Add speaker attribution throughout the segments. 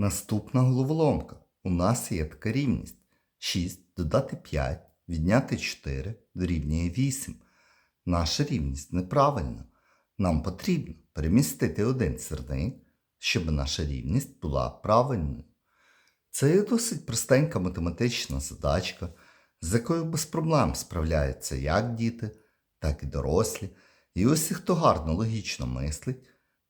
Speaker 1: Наступна головоломка. У нас є така рівність. 6 додати 5, відняти 4 дорівнює 8. Наша рівність неправильна. Нам потрібно перемістити один сірник, щоб наша рівність була правильною. Це є досить простенька математична задачка, з якою без проблем справляються як діти, так і дорослі. І усі, хто гарно логічно мислить,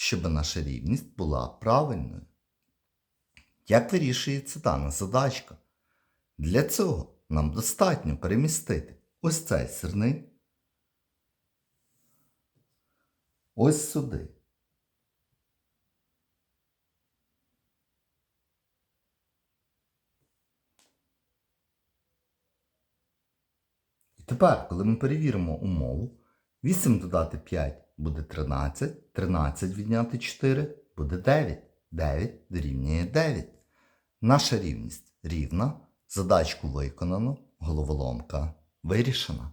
Speaker 1: щоб наша рівність була правильною. Як вирішується дана задачка? Для цього нам достатньо перемістити ось цей сірник ось сюди. І тепер, коли ми перевіримо умову, 8 додати 5 буде 13, 13 відняти 4 буде 9. 9 дорівнює 9. Наша рівність рівна, задачку виконано, головоломка вирішена.